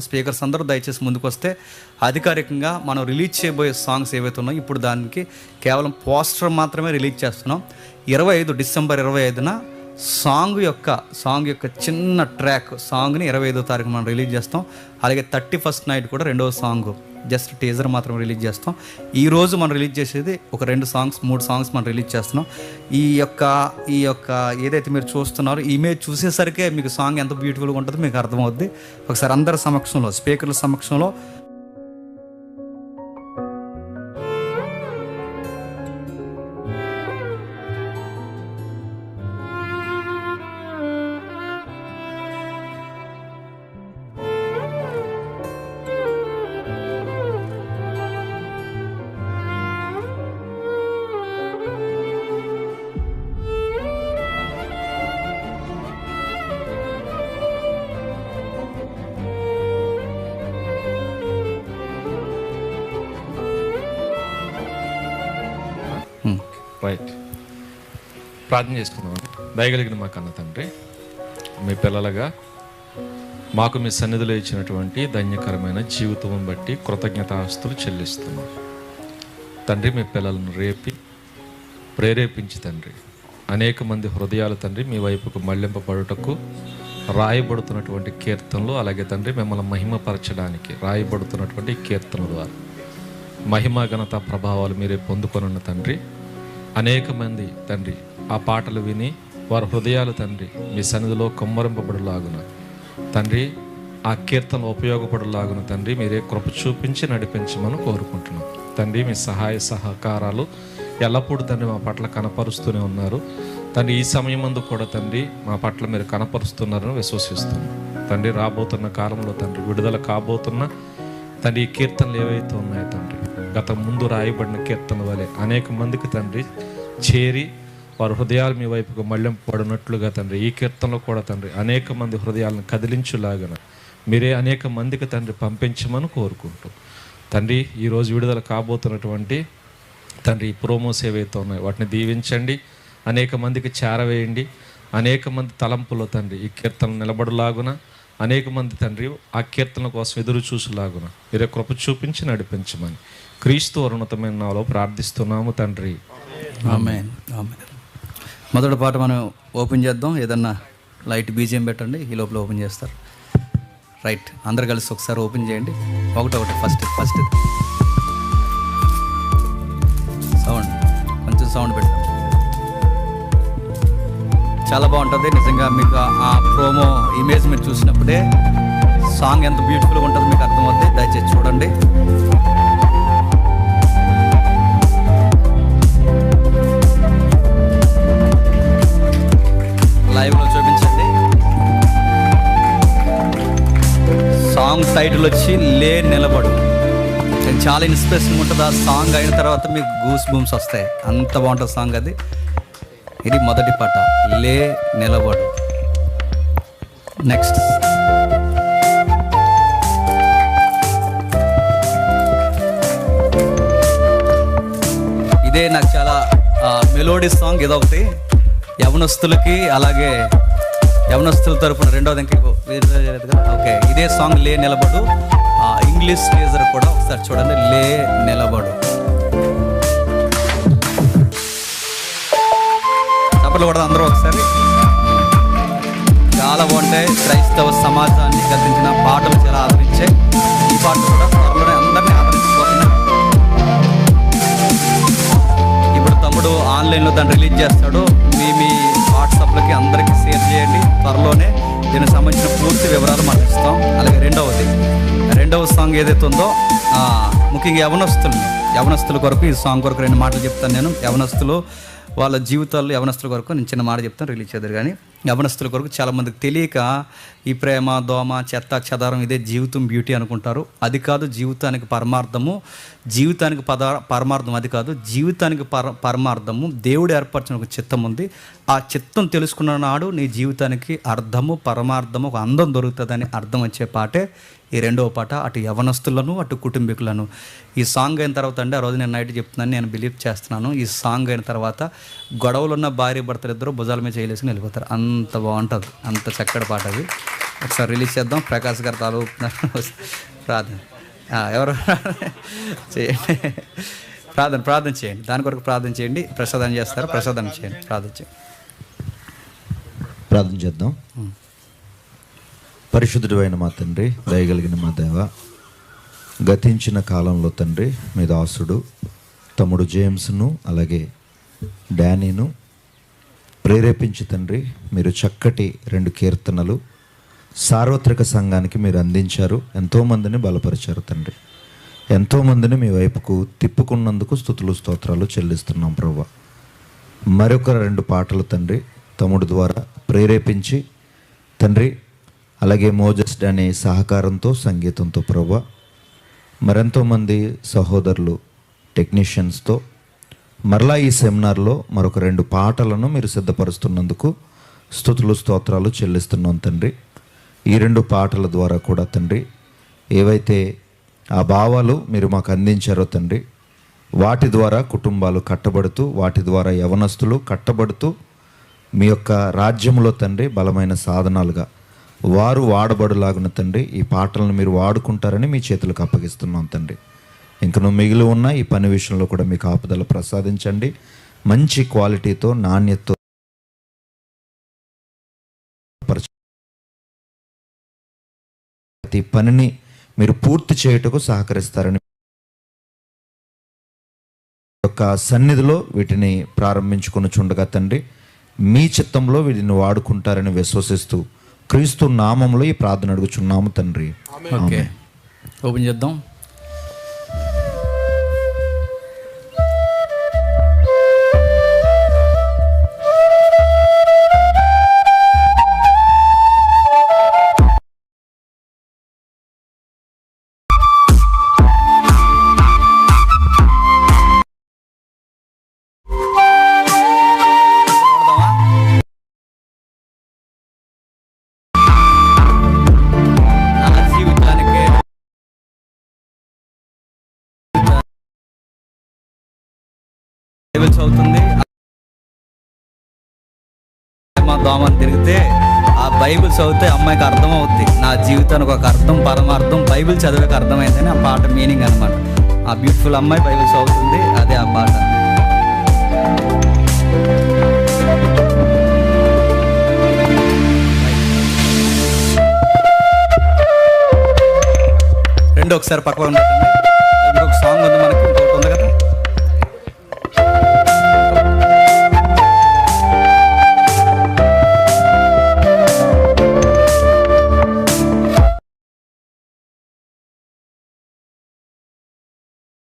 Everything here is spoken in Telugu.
స్పీకర్స్ అందరూ దయచేసి ముందుకు వస్తే అధికారికంగా మనం రిలీజ్ చేయబోయే సాంగ్స్ ఏవైతే ఉన్నాయో ఇప్పుడు దానికి కేవలం పోస్టర్ మాత్రమే రిలీజ్ చేస్తున్నాం. ఇరవై ఐదు డిసెంబర్ ఇరవై ఐదున సాంగ్ యొక్క సాంగ్ యొక్క చిన్న ట్రాక్ సాంగ్ని ఇరవై ఐదో తారీఖు మనం రిలీజ్ చేస్తాం. అలాగే థర్టీ ఫస్ట్ నైట్ కూడా రెండవ సాంగ్ జస్ట్ టీజర్ మాత్రం రిలీజ్ చేస్తాం. ఈరోజు మనం రిలీజ్ చేసేది ఒక రెండు సాంగ్స్ మూడు సాంగ్స్ మనం రిలీజ్ చేస్తున్నాం. ఈ యొక్క ఈ యొక్క ఏదైతే మీరు చూస్తున్నారో ఈ ఇమేజ్ చూసేసరికే మీకు సాంగ్ ఎంత బ్యూటిఫుల్గా ఉంటుందో మీకు అర్థమవుద్ది. ఒకసారి అందరి సమక్షంలో స్పీకర్ల సమక్షంలో రైట్ ప్రార్థన చేసుకుందాం. దయగలిగిన మా కన్న తండ్రి మీ పిల్లలుగా మాకు మీ సన్నిధిలో ఇచ్చినటువంటి ధన్యకరమైన జీవితం బట్టి కృతజ్ఞతాస్తులు చెల్లిస్తున్నాం. తండ్రి మీ పిల్లలను రేపి ప్రేరేపించి తండ్రి అనేక మంది హృదయాలు తండ్రి మీ వైపుకు మళ్ళింపబడుటకు రాయబడుతున్నటువంటి కీర్తనలు అలాగే తండ్రి మిమ్మల్ని మహిమపరచడానికి రాయబడుతున్నటువంటి కీర్తన ద్వారా మహిమ ఘనత ప్రభావాలు మీరే పొందుకొనున్న తండ్రి. అనేక మంది తండ్రి ఆ పాటలు విని వారి హృదయాలు తండ్రి మీ సన్నిధిలో కుమ్మరింపబడులాగున. తండ్రి ఆ కీర్తనలు ఉపయోగపడులాగున తండ్రి మీరే కృప చూపించి నడిపించమని కోరుకుంటున్నాం. తండ్రి మీ సహాయ సహకారాలు ఎల్లప్పుడూ తండ్రి మా పట్ల కనపరుస్తూనే ఉన్నారు. తండ్రి ఈ సమయం అందు కూడా తండ్రి మా పట్ల మీరు కనపరుస్తున్నారని విశ్వసిస్తున్నాం. తండ్రి రాబోతున్న కాలంలో తండ్రి విడుదల కాబోతున్న తండ్రి ఈ కీర్తనలు ఏవైతే ఉన్నాయో తండ్రి గత ముందు రాయబడిన కీర్తన వలె అనేక మందికి తండ్రి చేరి వారి హృదయాలు మీ వైపుకు మళ్ళింపబడినట్లుగా తండ్రి. ఈ కీర్తనలో కూడా తండ్రి అనేక మంది హృదయాలను కదిలించులాగన మీరే అనేక మందికి తండ్రి పంపించమని కోరుకుంటూ. తండ్రి ఈరోజు విడుదల కాబోతున్నటువంటి తండ్రి ప్రోమో ప్రోమోస్ ఏవైతే ఉన్నాయో వాటిని దీవించండి. అనేక మందికి చేరవేయండి. అనేక మంది తలంపులో తండ్రి ఈ కీర్తన నిలబడులాగున అనేక మంది తండ్రి ఆ కీర్తన కోసం ఎదురు చూసులాగున. మీరే కృప చూపించి నడిపించమని. క్రీస్తు అరుణతమైన నాలో ప్రార్థిస్తున్నాము తండ్రి. ఆమె మొదటి పాట మనం ఓపెన్ చేద్దాం. ఏదన్నా లైట్ బీజియం పెట్టండి ఈ లోపల ఓపెన్ చేస్తారు. రైట్ అందరు కలిసి ఒకసారి ఓపెన్ చేయండి. ఒకటి ఒకటి ఫస్ట్ ఫస్ట్. సౌండ్ కొంచెం సౌండ్ పెట్టాం చాలా బాగుంటుంది. నిజంగా మీకు ఆ- ప్రోమో ఇమేజ్ మీరు చూసినప్పుడే సాంగ్ ఎంత బ్యూటిఫుల్గా ఉంటుందో మీకు అర్థమవుతుంది దయచేసి చూడండి. లైవ్లో చూపించండి. సాంగ్ టైటిల్ వచ్చి లే నిలబడు. చాలా ఇన్స్పిరేషన్ ఉంటుంది. ఆ సాంగ్ అయిన తర్వాత మీకు గూస్ బూమ్స్ వస్తాయి. అంత బాగుంటుంది సాంగ్ అది. ఇది మొదటి పాట. లే నిలబడు. నెక్స్ట్ ఇదే నాకు చాలా మెలోడీ సాంగ్ ఇదొకటి. యవనస్తులకి అలాగే యవనస్తుల తరపున రెండోది ఇంకా ఓకే. ఇదే సాంగ్ లే నిలబడు. ఇంగ్లీష్ టీజర్ కూడా ఒకసారి చూడండి. లే నిలబడు. చప్పట్లు కూడా అందరూ ఒకసారి. చాలా బాగుంటాయి. క్రైస్తవ సమాజాన్ని కల్పించిన పాటలు చాలా ఆదరించాయి ఈ పాటలు కూడా త్వరలోనే అందరినీ ఆదరించబోతున్నాయి. ఇప్పుడు తమ్ముడు ఆన్లైన్లో దాన్ని రిలీజ్ చేస్తాడు. మీ మీ వాట్సాప్లకి అందరికీ షేర్ చేయండి. త్వరలోనే దీనికి సంబంధించిన పూర్తి వివరాలు మనం ఇస్తాం. అలాగే రెండవది రెండవ సాంగ్ ఏదైతే ఉందో ముఖ్యంగా యవనస్తులు యవనస్తుల కొరకు ఈ సాంగ్ కొరకు రెండు మాటలు చెప్తాను నేను. యవనస్తులు వాళ్ళ జీవితాల్లో యవనస్తుల కొరకు నేను చిన్న మాట చెప్తాను రిలీజ్ చేద్దరు కానీ యవనస్తుల కొరకు చాలామందికి తెలియక ఈ ప్రేమ దోమ చెత్త చెదారం ఇదే జీవితం బ్యూటీ అనుకుంటారు. అది కాదు జీవితానికి పరమార్థము. జీవితానికి పద పరమార్థం అది కాదు. జీవితానికి పర పరమార్థము. దేవుడు ఏర్పరిచిన ఒక చిత్తం ఉంది. ఆ చిత్తం తెలుసుకున్న నాడు నీ జీవితానికి అర్థము పరమార్థము ఒక అందం దొరుకుతుందని అర్థం వచ్చే పాటే ఈ రెండవ పాట అటు యవనస్తులను అటు కుటుంబీకులను. ఈ సాంగ్ అయిన తర్వాత అండి ఆ రోజు నేను నైట్ చెప్తున్నాను నేను బిలీవ్ చేస్తున్నాను. ఈ సాంగ్ అయిన తర్వాత గొడవలు ఉన్న భార్య భర్తలు ఇద్దరు భుజాల మీద చేయలేసుకుని వెళ్ళిపోతారు. అంత బాగుంటుంది. అంత చక్కటి పాట అది. ఒకసారి రిలీజ్ చేద్దాం. ప్రకాష్ గారు తాలూ ప్రార్థన. ఎవరు? చేయండి. ప్రార్థన ప్రార్థన చేయండి. దాని కొరకు ప్రార్థన చేయండి. ప్రసాదం చేస్తారు. ప్రసాదం చేయండి. ప్రార్థన చేయండి. ప్రార్థన చేద్దాం. పరిశుద్ధుడు అయిన మా తండ్రి దయగలిగిన మా దేవ గతించిన కాలంలో తండ్రి మీ దాసుడు తమ్ముడు జేమ్స్ను అలాగే డానీను ప్రేరేపించి తండ్రి మీరు చక్కటి రెండు కీర్తనలు సార్వత్రిక సంఘానికి మీరు అందించారు. ఎంతోమందిని బలపరిచారు తండ్రి. ఎంతోమందిని మీ వైపుకు తిప్పుకున్నందుకు స్థుతులు స్తోత్రాలు చెల్లిస్తున్నాం ప్రభా మరొక రెండు పాటలు తండ్రి తమ్ముడు ద్వారా ప్రేరేపించి తండ్రి అలాగే మోజస్ అనే సహకారంతో సంగీతంతో ప్రభా మరెంతోమంది సహోదరులు టెక్నీషియన్స్తో మరలా ఈ సెమినార్లో మరొక రెండు పాటలను మీరు సిద్ధపరుస్తున్నందుకు స్థుతులు స్తోత్రాలు చెల్లిస్తున్నాం తండ్రి. ఈ రెండు పాటల ద్వారా కూడా తండ్రి ఏవైతే ఆ భావాలు మీరు మాకు అందించారో తండ్రి వాటి ద్వారా కుటుంబాలు కట్టబడుతూ వాటి ద్వారా యవనస్తులు కట్టబడుతూ మీ యొక్క రాజ్యంలో తండ్రి బలమైన సాధనాలుగా వారు వాడబడులాగున తండ్రి ఈ పాటలను మీరు వాడుకుంటారని మీ చేతులకు అప్పగిస్తున్నాం తండ్రి. ఇంకను మిగిలి ఉన్న ఈ పని విషయంలో కూడా మీకు ఆపదలు ప్రసాదించండి. మంచి క్వాలిటీతో నాణ్యతతో ప్రతి పనిని మీరు పూర్తి చేయుటకు సహకరిస్తారని యొక్క సన్నిధిలో వీటిని ప్రారంభించుకుని చుండగా తండ్రి మీ చిత్తంలో వీటిని వాడుకుంటారని విశ్వసిస్తూ క్రీస్తు నామంలో ఈ ప్రార్థన అడుగుచున్నాము తండ్రి. ఓకే. ఓపెన్ చేద్దాం. బైబిల్ చదువుతుంది. మా దోమని తిరిగితే ఆ బైబిల్ చదివితే అమ్మాయికి అర్థం అవుద్ది నా జీవితానికి ఒక అర్థం పరమార్థం బైబిల్ చదివేకి అర్థమైందని ఆ పాట మీనింగ్ అన్నమాట. ఆ బ్యూటిఫుల్ అమ్మాయి బైబిల్ చదువుతుంది అదే ఆ పాట. రెండు ఒకసారి పక్కన పెట్టండి